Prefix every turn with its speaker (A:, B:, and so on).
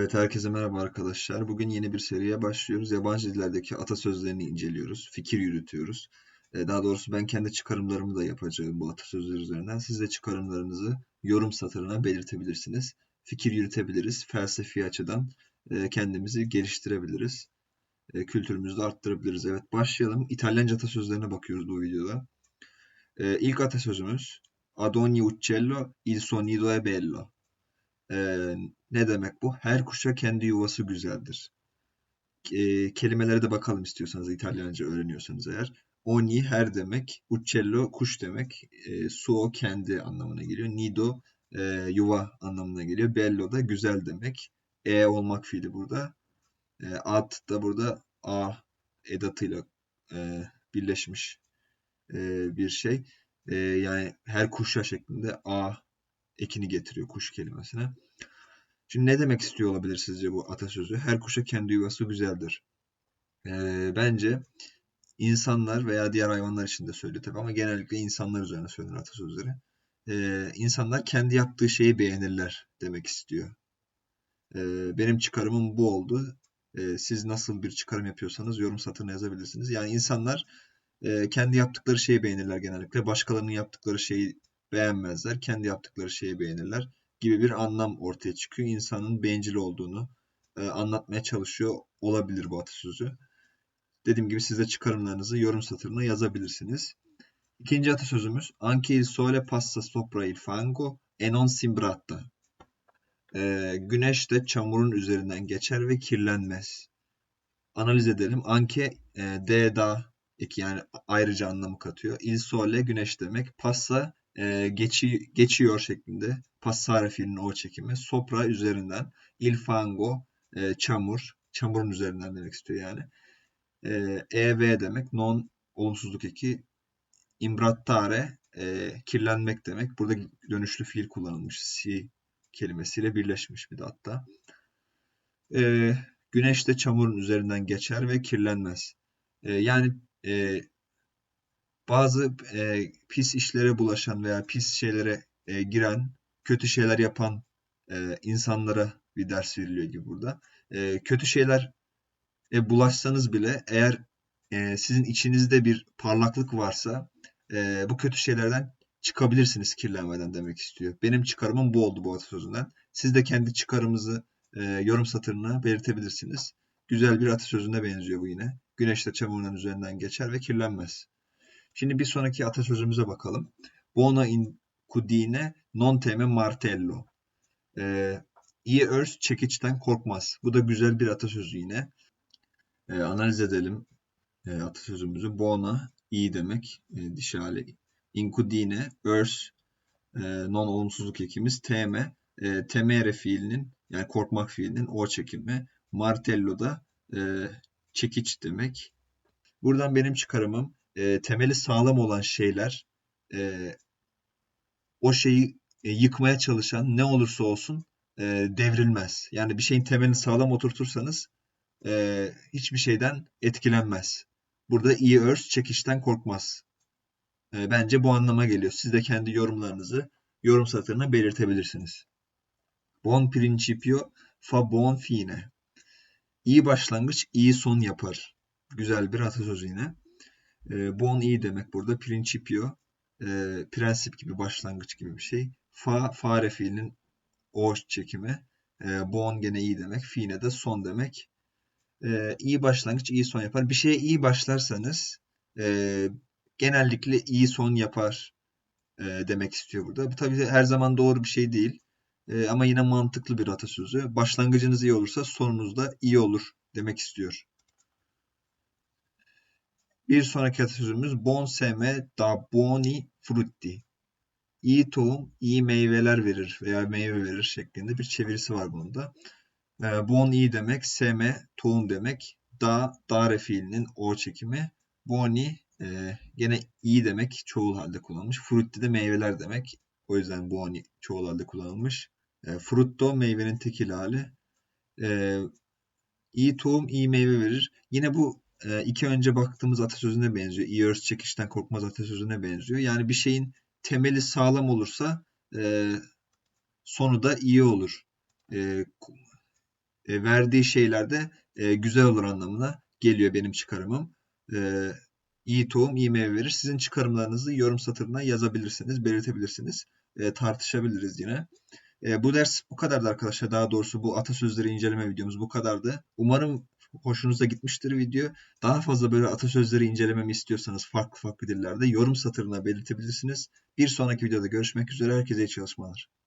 A: Evet, herkese merhaba arkadaşlar. Bugün yeni bir seriye başlıyoruz. Yabancı dillerdeki atasözlerini inceliyoruz, fikir yürütüyoruz. Ee, Daha doğrusu ben kendi çıkarımlarımı da yapacağım bu atasözleri üzerinden. Siz de çıkarımlarınızı yorum satırına belirtebilirsiniz. Fikir yürütebiliriz. Felsefi açıdan e, kendimizi geliştirebiliriz. E, Kültürümüzü de arttırabiliriz. Evet, başlayalım. İtalyanca atasözlerine bakıyoruz bu videoda. E, İlk atasözümüz Ad ogni uccello il suo nido è bello. Ne demek bu? Her kuşa kendi yuvası güzeldir. Ee, kelimelere de bakalım istiyorsanız İtalyanca öğreniyorsanız eğer. Ogni her demek, uccello kuş demek, e, suo kendi anlamına geliyor. Nido e, yuva anlamına geliyor. Bello da güzel demek. E olmak fiili burada. E, ad da burada a edatıyla e, birleşmiş e, bir şey. E, yani her kuşa şeklinde a ekini getiriyor kuş kelimesine. Şimdi ne demek istiyor olabilir sizce bu atasözü? Her kuşa kendi yuvası güzeldir. Ee, bence insanlar veya diğer hayvanlar için de söylüyor tabii ama genellikle insanlar üzerine söylenir atasözleri. Ee, insanlar kendi yaptığı şeyi beğenirler demek istiyor. Ee, benim çıkarımım bu oldu. Ee, siz nasıl bir çıkarım yapıyorsanız yorum satırına yazabilirsiniz. Yani insanlar e, kendi yaptıkları şeyi beğenirler genellikle. Başkalarının yaptıkları şeyi beğenmezler. Kendi yaptıkları şeyi beğenirler gibi bir anlam ortaya çıkıyor. İnsanın bencil olduğunu e, anlatmaya çalışıyor olabilir bu atasözü. Dediğim gibi siz de çıkarımlarınızı yorum satırına yazabilirsiniz. İkinci atasözümüz Anche il sole passa sopra il fango e non s'imbratta. E, güneş de çamurun üzerinden geçer ve kirlenmez. Analiz edelim. Anke e, D da eki yani ayrıca anlamı katıyor. Il sole güneş demek. Passa e, geçi, geçiyor şeklinde. Passare fiilinin o çekimi. Sopra üzerinden. Il fango e, çamur. Çamurun üzerinden demek istiyor yani. E, ev demek. Non olumsuzluk eki. Imbrattare e, kirlenmek demek. Burada dönüşlü fiil kullanılmış. Si kelimesiyle birleşmiş bir de hatta. E, güneş de çamurun üzerinden geçer ve kirlenmez. E, yani e, bazı e, pis işlere bulaşan veya pis şeylere e, giren, kötü şeyler yapan e, insanlara bir ders veriliyor gibi burada. E, kötü şeyler e, bulaşsanız bile eğer e, sizin içinizde bir parlaklık varsa e, bu kötü şeylerden çıkabilirsiniz kirlenmeden demek istiyor. Benim çıkarımım bu oldu bu atasözünden. Siz de kendi çıkarımınızı e, yorum satırına belirtebilirsiniz. Güzel bir atasözüne benziyor bu yine. Güneş de çamurun üzerinden geçer ve kirlenmez. Şimdi bir sonraki atasözümüze bakalım. Buona incudine non teme martello. Ee, iyi örs çekiçten korkmaz. Bu da güzel bir atasözü yine. Ee, analiz edelim e, atasözümüzü. Buona iyi demek. E, dişi hali. Incudine örs e, non olumsuzluk ekimiz. Teme e, temere fiilinin yani korkmak fiilinin o çekimi. Martello da e, çekiç demek. Buradan benim çıkarımım e, temeli sağlam olan şeyler e, o şeyi e, yıkmaya çalışan ne olursa olsun e, devrilmez. Yani bir şeyin temelini sağlam oturtursanız e, hiçbir şeyden etkilenmez. Burada iyi örs çekişten korkmaz. E, bence bu anlama geliyor. Siz de kendi yorumlarınızı yorum satırına belirtebilirsiniz. Buon principio fa buon fine. İyi başlangıç iyi son yapar. Güzel bir atasözü yine. E, bon iyi demek burada. Principio e, prensip gibi başlangıç gibi bir şey. Fa fare fiilinin o çekimi. E, bon gene iyi demek. Fine de son demek. E, iyi başlangıç iyi son yapar. Bir şeye iyi başlarsanız e, genellikle iyi son yapar e, demek istiyor burada. Bu tabii her zaman doğru bir şey değil. E, ama yine mantıklı bir atasözü. Başlangıcınız iyi olursa sonunuz da iyi olur demek istiyor. Bir sonraki atasözümüz bon seme da buoni frutti. İyi tohum iyi meyveler verir veya meyve verir şeklinde bir çevirisi var bunda. E, bon iyi demek, seme tohum demek, da dare fiilinin o çekimi, boni e, gene iyi demek çoğul halde kullanılmış. Frutti de meyveler demek. O yüzden boni çoğul halde kullanılmış. E, frutto meyvenin tekil hali. E, iyi tohum iyi meyve verir. Yine bu e, iki önce baktığımız atasözüne benziyor. İyi örs çekişten korkmaz atasözüne benziyor. Yani bir şeyin temeli sağlam olursa e, sonu da iyi olur. E, e, verdiği şeyler de e, güzel olur anlamına geliyor benim çıkarımım. E, iyi tohum iyi meyve verir. Sizin çıkarımlarınızı yorum satırına yazabilirsiniz, belirtebilirsiniz. E, tartışabiliriz yine. E, bu ders bu kadardı arkadaşlar. Daha doğrusu bu atasözleri inceleme videomuz bu kadardı. Umarım hoşunuza gitmiştir video. Daha fazla böyle atasözleri incelememi istiyorsanız farklı farklı dillerde yorum satırına belirtebilirsiniz. Bir sonraki videoda görüşmek üzere. Herkese iyi çalışmalar.